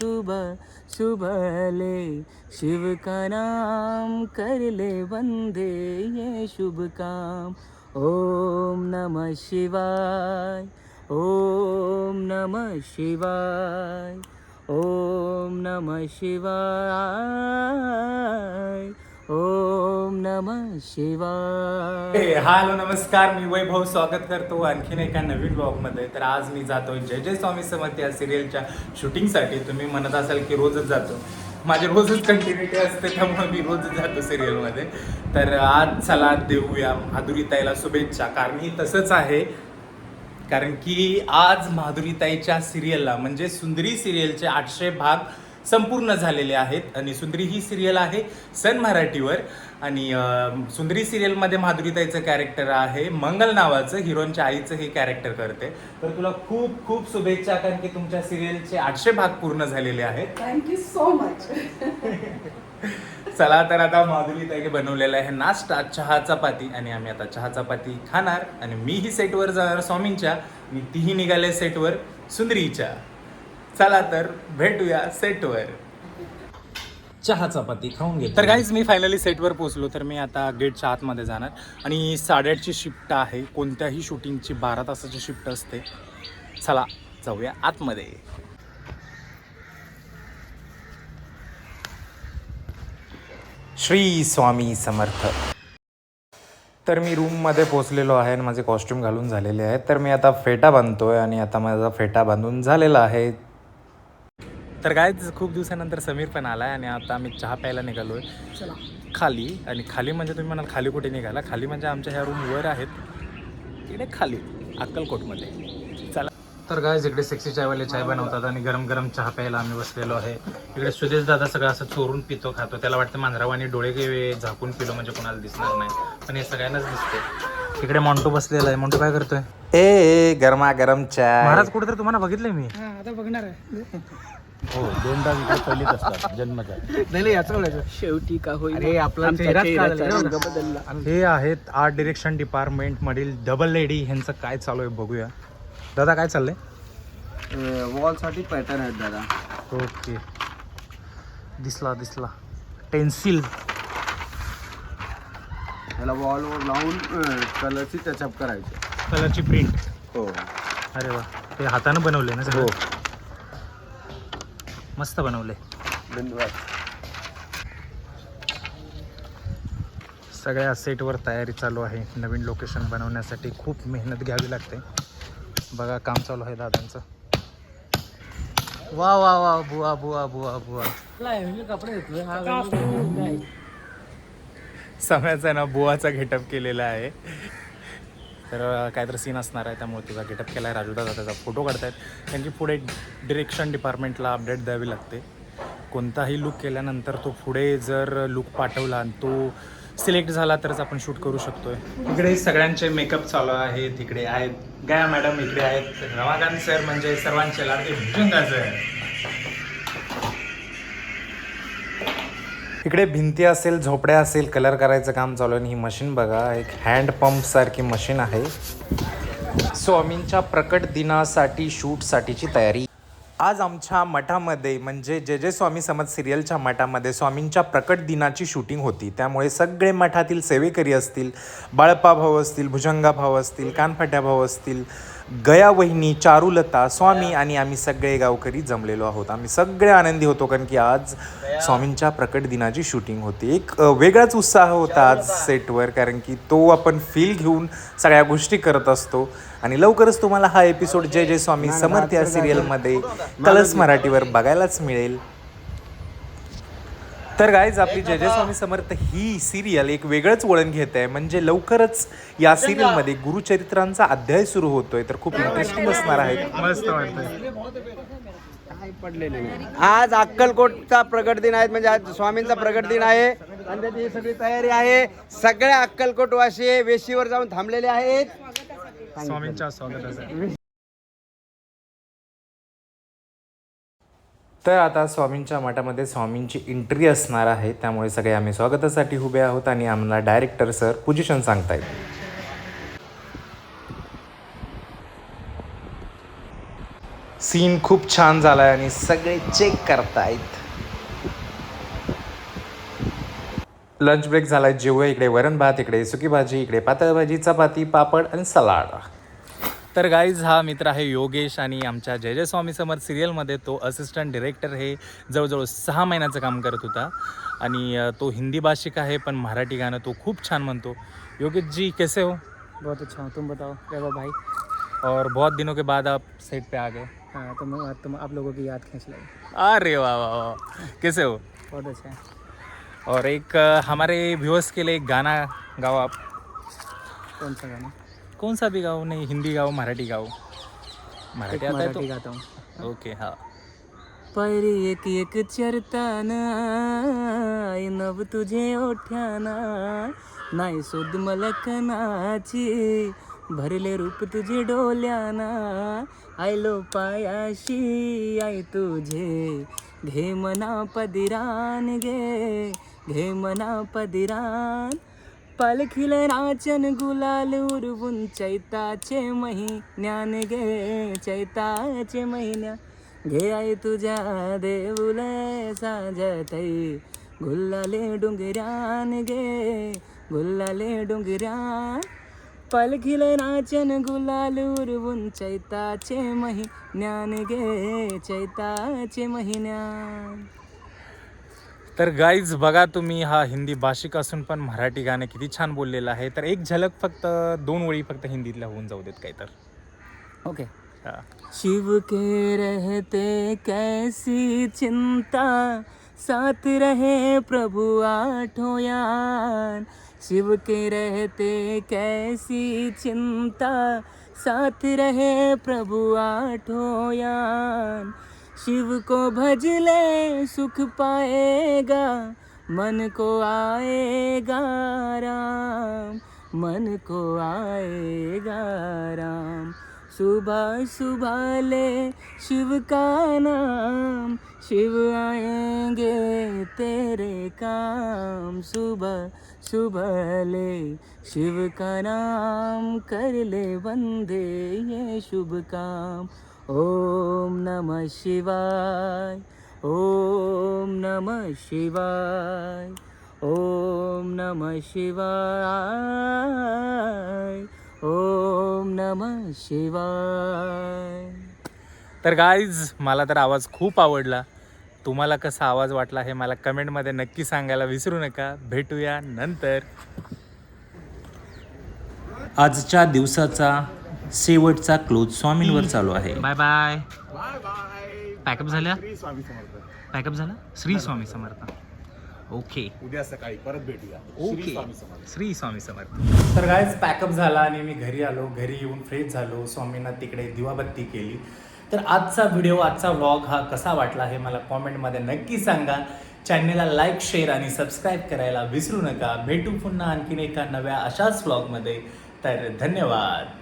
शुभ शुभ ले। शिव का नाम कर ले वंदे ये शुभ काम। ओम नमः शिवाय ओम नमः शिवाय ओम नमः शिवाय। ओम नम शिवाय. हॅलो नमस्कार. मी वैभव स्वागत करतो आणखीन एका नवीन ब्लॉगमध्ये. तर आज मी जातोय जय जय स्वामी समर्थ या सिरियलच्या शूटिंगसाठी. तुम्ही म्हणत असाल की रोजच जातो. माझे रोजच कंटिन्युटी असते त्यामुळे मी रोजच जातो सिरियलमध्ये. तर आज चला देऊया माधुरीताईला शुभेच्छा. कारण ही तसंच आहे. कारण की आज माधुरीताईच्या सिरियलला म्हणजे सुंदरी सिरियलचे आठशे भाग संपूर्ण झालेले आहेत. आणि सुंदरी ही सिरियल आहे सन मराठीवर. आणि सुंदरी सिरियलमध्ये माधुरीताईचं कॅरेक्टर आहे. मंगल नावाचं हिरोईनच्या आईचं हे कॅरेक्टर करते. तर तुला खूप खूप शुभेच्छा कारण की तुमच्या सिरियलचे आठशे भाग पूर्ण झालेले आहेत. थँक्यू सो मच चला तर आता माधुरीताईने बनवलेला आहे नाश्ता चहा चपाती. आणि आम्ही आता चहा चपाती खाणार. आणि मीही सेटवर जाणार स्वामींच्या. आणि तीही निघाले सेटवर सुंदरीच्या. चला तर भेटूया सेटवर चहा चपाती खाऊन घे तर काहीच मी फायनली सेटवर पोहोचलो तर मी आता गेटच्या आतमध्ये जाणार. आणि साडेआठची शिफ्ट आहे कोणत्याही शूटिंगची बारा तासाची शिफ्ट असते. चला जाऊया आतमध्ये. श्री स्वामी समर्थ. तर मी रूममध्ये पोचलेलो आहे आणि माझे कॉस्ट्युम घालून झालेले आहे तर मी आता फेटा बांधतोय आणि आता माझा फेटा बांधून झालेला आहे. तर काय खूप दिवसानंतर समीर पण आला आहे आणि आता आम्ही चहा प्यायला निघालो आहे चला. खाली. आणि खाली म्हणजे तुम्ही म्हणाल खाली कुठे निघाला? खाली म्हणजे आमच्या ह्या रूम वर आहेत. तिकडे खाली अक्कलकोटमध्ये. चला. तर काय इकडे सेक्सी चायवाले चाय बनवतात आणि गरम गरम चहा प्यायला आम्ही बसलेलो आहे. इकडे सुदेश दादा सगळं असं चोरून पितो खातो. त्याला वाटतं मांजरावानी डोळे गे झाकून पिलो म्हणजे कोणाला दिसणार नाही. पण हे सगळ्यांनाच दिसते इकडे मॉन्टो बसलेला आहे. मॉन्टो काय करतोय? ए गरमा गरम चाय. महाराज कुठेतरी तुम्हाला बघितलंय मी. हा आता बघणार आहे. हो दोनदा पहिलीच असतात जन्मचा नाही नाही याचं बोलायचं शेवटी का होईल आपला आमचा चेहराच चेहऱ्याचा काढला. रंग बदलला. हे आहेत आर्ट डिरेक्शन डिपार्टमेंट मधील डबल लेडी ह्यांचं काय चालू आहे बघूया. दादा काय चाललंय? वॉलसाठी पॅटर्न आहेत दादा. ओके. दिसला दिसला. टेन्सिल त्याला वॉलवर लावून कलरची टचअप करायची. कलरची प्रिंट हो. अरे वा. ते हातानं बनवले ना हो. सगळं मस्त बनवले. धन्यवाद. सगळ्या सेटवर तयारी चालू आहे. नवीन लोकेशन बनवण्यासाठी खूप मेहनत घ्यावी लागते. बघा काम चालू आहे दादांचं. वा वा वा बुवा बुवा बुवा बुवा. सम्याचा ना बुवाचा गेटअप केलेला आहे. तर काहीतरी सीन असणार आहे त्यामुळे तुझा गेटअप केला आहे राजू दादा त्याचा फोटो काढतायत. त्यांची पुढे डिरेक्शन डिपार्टमेंटला अपडेट द्यावी लागते. कोणताही लुक केल्यानंतर तो पुढे जर लुक पाठवला आणि तो सिलेक्ट झाला तरच आपण शूट करू शकतोय. इकडे सगळ्यांचे मेकअप चालू आहे तिकडे आहेत. गया मॅडम इकडे आहेत. रमाकांत सर म्हणजे सर्वांचे लाडके भुजंगाचे. इकडे भिंती असेल झोपड्या असेल कलर करायचं काम चालू आहे आणि ही मशीन बघा एक हँडपंप सारखी मशीन आहे. स्वामींच्या प्रकट दिनासाठी शूटसाठीची तयारी. आज आमच्या मठामध्ये म्हणजे जे जे स्वामी समज सिरियलच्या मठामध्ये स्वामींच्या प्रकट दिनाची शूटिंग होती. त्यामुळे सगळे मठातील सेवेकरी असतील बाळपा भाऊ असतील भुजंगा भाऊ असतील कानफट्या भाऊ असतील गया वहिनी चारुलता स्वामी आणि आम्ही सगळे गावकरी जमलेलो आहोत. आम्ही सगळे आनंदी होतो कारण की आज स्वामींच्या प्रकट दिनाची शूटिंग होती. एक वेगळाच उत्साह होता आज सेटवर कारण की तो आपण फील घेऊन सगळ्या गोष्टी करत असतो. आणि लवकरच तुम्हाला हा एपिसोड जय जय स्वामी समर्थ या सिरियलमध्ये कलर्स मराठीवर बघायलाच मिळेल. तर गाईज आपली जय जय स्वामी समर्थ ही सिरियल एक वेगळंच वळण घेत आहे म्हणजे लवकरच या सिरियलमध्ये गुरुचरित्रांचा अध्याय सुरू होतोय. तर खूप इंटरेस्टिंग असणार आहे मस्त वाटतंय. आज अक्कलकोटचा प्रगट दिन आहे म्हणजे आज स्वामींचा प्रगट दिन आहे. आणि त्याची सगळी तयारी आहे. सगळ्या अक्कलकोटवासी वेशीवर जाऊन थांबलेले आहेत. स्वामींच्या स्वागतासाठी तर आता स्वामींच्या मठामध्ये स्वामींची एंट्री असणार आहे. त्यामुळे सगळे आम्ही स्वागतासाठी उभे आहोत आणि आम्हाला डायरेक्टर सर पोझिशन सांगतायत. सीन खूप छान झाला आहे आणि सगळे चेक करतायत. लंच ब्रेक झालाय. जेवूया इकडे वरण भात इकडे सुकी भाजी इकडे पातळ भाजी चपाती पापड आणि सलाड. तर गाईज हा मित्र आहे योगेश आणि आमच्या जय जय स्वामी समर्थ सिरियलमध्ये तो असिस्टंट डिरेक्टर हे जवळजवळ सहा महिन्याचं काम करत होता. आणि तो हिंदी भाषिक आहे पण मराठी गाणं तो खूप छान म्हणतो. योगेश जी कैसे हो? बहुत अच्छा हूँ तुम बताओ वैभव भाई? और बहुत दिनों के बाद आप सेट पे आ गए। हाँ तो मैं तुम आप लोगों की याद खींच लाई अरे वाह वाह वाह कैसे हो? बहुत अच्छा है। और एक हमारे व्यूअर्स के लिए एक गाना गाओ आप। कौन सा गाना? कौन सा भी गाओ नहीं हिंदी गाओ मराठी गाओ मराठी आता है मराठी गाता. हूँ ओके हाँ. पायरी एक एक चरताना आई नव तुझे ओठ्याना. नाही शोध मलकनाची भरले रूप तुझे डोल्याना. आयलो पायाशी आई तुझे. घे मना पदिरान घे घे मना पदिरान. पालखील नाचन गुलाल उरवून चैताचे महिन्यान गे चैताचे महिन्या घे आई तुझ्या देऊल साजतई गुल्लाले डोंगरान गे गुल्लाले डोंगरान. पालखील नाचन गुलाल उरवून चैताचे महिन्यान गे चैताचे महिन्यान तर गाईज बघा तुम्ही हा हिंदी भाषिक असून पण मराठी गाणं किती छान बोललेलं आहे. तर एक झलक फक्त दोन ओळी फक्त हिंदीतल्या होऊन जाऊ देत काय तर. ओके. शिव के रहते कैसी चिंता साथ रहे प्रभु आठों यान। शिव के रहते कैसी चिंता साथ रहे प्रभु आठों यान। शिव को भज ले सुख पाएगा मन को आएगा राम मन को आएगा राम। सुबह सुबह ले शिव का नाम शिव आएंगे तेरे काम। सुबह सुबह ले शिव का नाम कर ले बंदे ये शुभ काम। ओम नमः शिवाय ओम नमः शिवाय ओम नमः शिवाय ओम नमः शिवाय. तर गाईज मला तर आवाज खूप आवडला. तुम्हाला कसा आवाज वाटला हे मला कमेंटमध्ये नक्की सांगायला विसरू नका. भेटूया नंतर. आजच्या दिवसाचा शेवटचा क्लोज स्वामींवर चालू आहे. बाय बाय पॅकअप झाल्या? पॅकअप झाला? श्री स्वामी समर्थ. ओके उद्या सकाळी परत भेटूया ओके श्री स्वामी समर्थ. तर गायच पॅकअप झाला आणि मी घरी आलो. घरी येऊन फ्रेश झालो. स्वामींना तिकडे दिवाबत्ती केली. तर आजचा व्हिडिओ आजचा व्लॉग हा कसा वाटला हे मला कॉमेंटमध्ये नक्की सांगा. चॅनलला लाईक शेअर आणि सबस्क्राईब करायला विसरू नका. भेटू पुन्हा आणखीन एका नव्या अशाच व्लॉगमध्ये तर धन्यवाद.